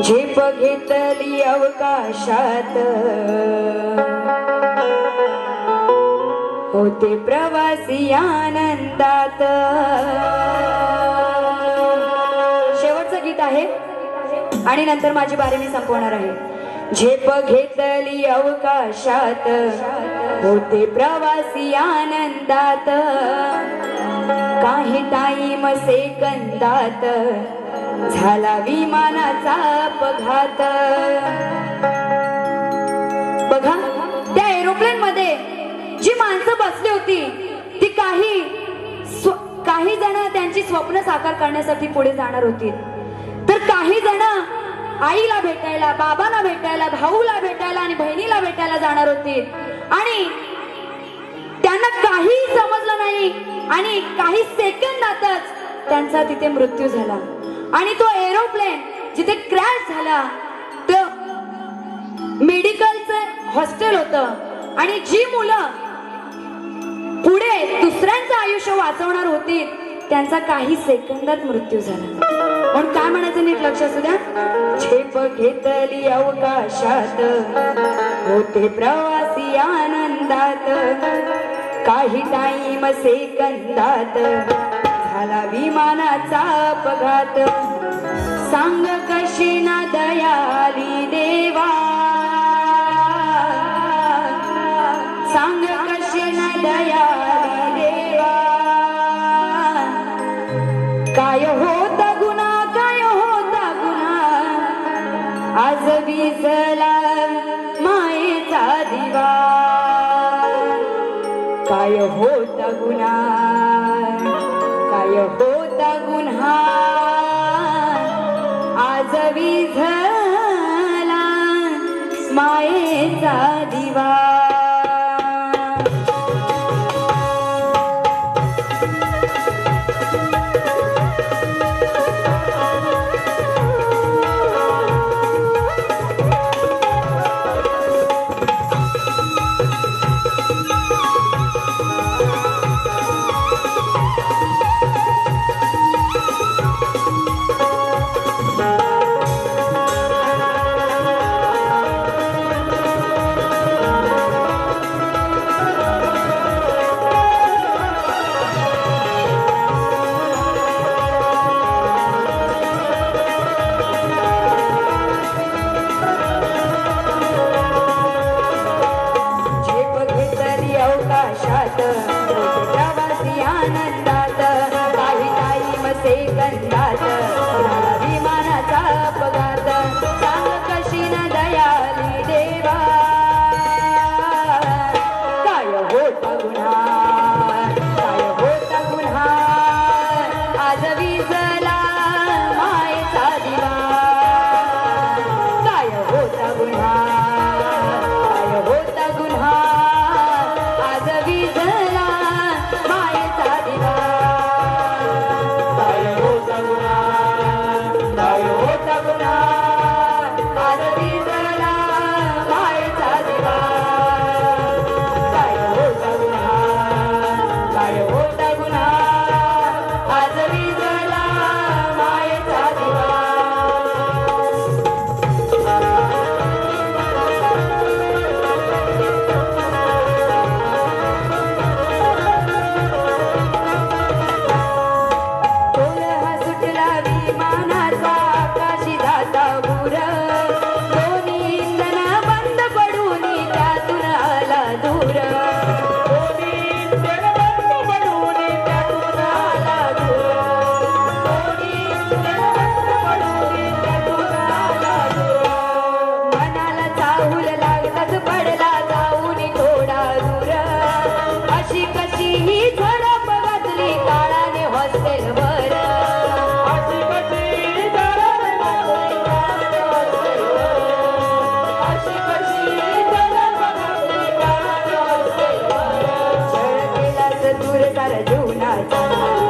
झेप घेतली अवकाशात. होते प्रवासी आनंदात. शेवटचं गीत आहे. आणि नंतर माझी बारी मी संपवणार आहे. झेप घेतली अवकाशात. होते प्रवासी आनंदात. काही टाईम सेकंदात झाला विमानाचा अपघात. बघा त्या एरोप्लेन मध्ये जी माणसं बसली होती ती काही स्व- काही जण त्यांची स्वप्न साकार करण्यासाठी पुढे जाणार होती. तर काही जण आईला भेटायला बाबाला भेटायला भाऊला भेटायला आणि बहिणीला भेटायला जाणार होती. आणि त्यांना काही समजलं नाही आणि काही सेकंदातच त्यांचा तिथे मृत्यू झाला. आणि तो एरोप्लेन जिथे क्रॅश झाला तो मेडिकलचं हॉस्टेल होतं. आणि जी मुलं पुढे दुसऱ्यांचं आयुष्य वाचवणार होती त्यांचा काही सेकंदात मृत्यू झाला. म्हणून काय म्हणायचं नीट लक्ष असू द्या? झेप घेतली अवकाशात होते प्रवासी आनंदात. काही टाईम सेकंदात झाला विमानाचा अपघात. सांग कशी ना दयाली देवा. सांग कशी ना दयाली देवा. काय होता गुन्हा काय होता गुन्हा आज विजला मायेचा दिवा. काय होता गुन्हा काय होता गुन्हा आज विझला मायेचा दिवा.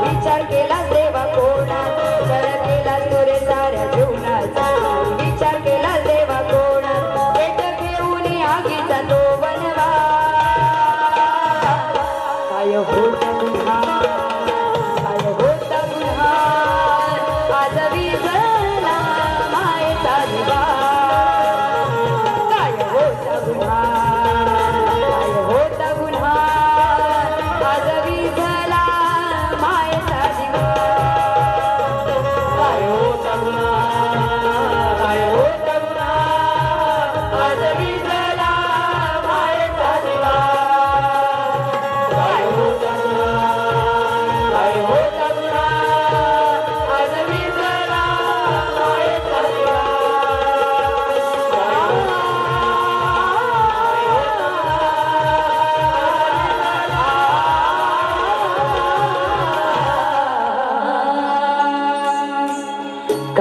विचार केला देवा को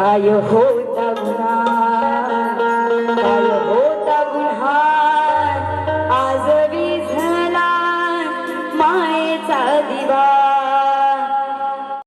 काय होईल